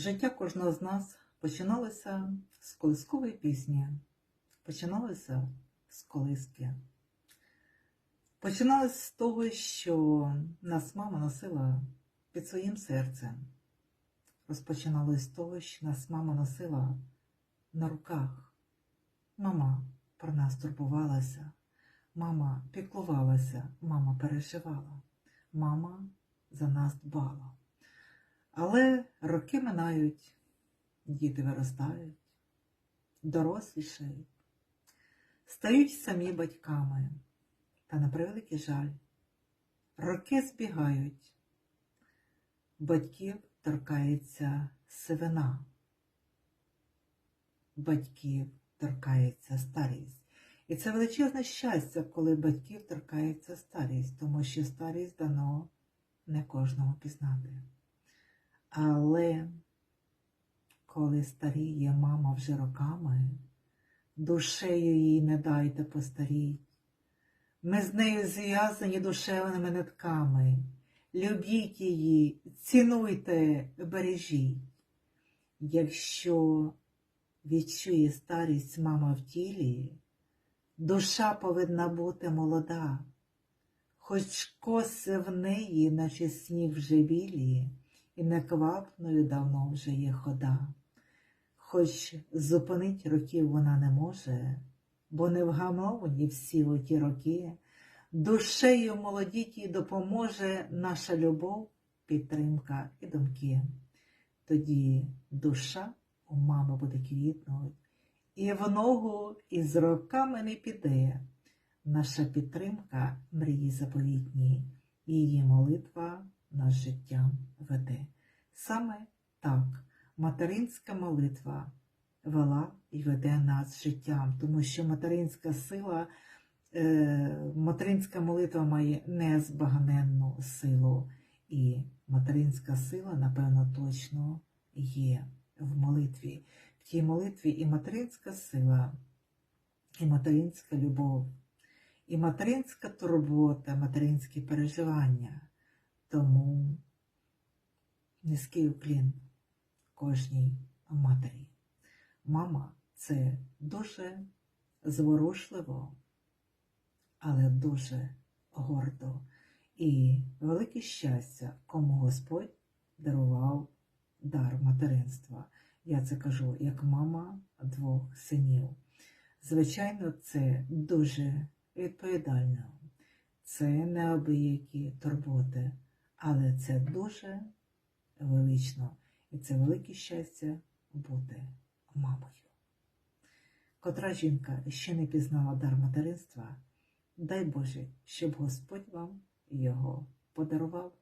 Життя кожного з нас починалося з колискової пісні, починалося з колиски. Починалося з того, що нас мама носила під своїм серцем. Розпочиналося з того, що нас мама носила на руках. Мама про нас турбувалася, мама піклувалася, мама переживала, мама за нас дбала. Але роки минають, діти виростають, дорослішають, стають самі батьками. Та на превеликий жаль, роки збігають, батьків торкається сивина, батьків торкається старість. І це величезне щастя, коли батьків торкається старість, тому що старість дано не кожному пізнати. Але коли старіє мама вже роками, душею їй не дайте постаріть. Ми з нею зв'язані душевними нитками. Любіть її, цінуйте, бережіть. Якщо відчує старість мама в тілі, душа повинна бути молода, хоч коси в неї, наче сніг вже білі, і неквапною давно вже є хода. Хоч зупинить років вона не може, бо не вгамовані всі оті роки, душею молодітій допоможе наша любов, підтримка і думки. Тоді душа у мами буде квітнуть, і в ногу із роками не піде. Наша підтримка мрії заповітні, її молитва нас життям веде. Саме так материнська молитва вела і веде нас життям, тому що материнська сила, е, материнська молитва має незбагненну силу, і материнська сила, напевно, точно є в молитві. В тій молитві і материнська сила, і материнська любов, і материнська турбота, материнські переживання. Тому низький уклін кожній матері. Мама це дуже зворушливо, але дуже гордо. І велике щастя, кому Господь дарував дар материнства. Я це кажу як мама двох синів. Звичайно, це дуже відповідально, це неабиякі турботи, але це дуже велично. І це велике щастя бути мамою. Котра жінка ще не пізнала дар материнства, дай Боже, щоб Господь вам його подарував.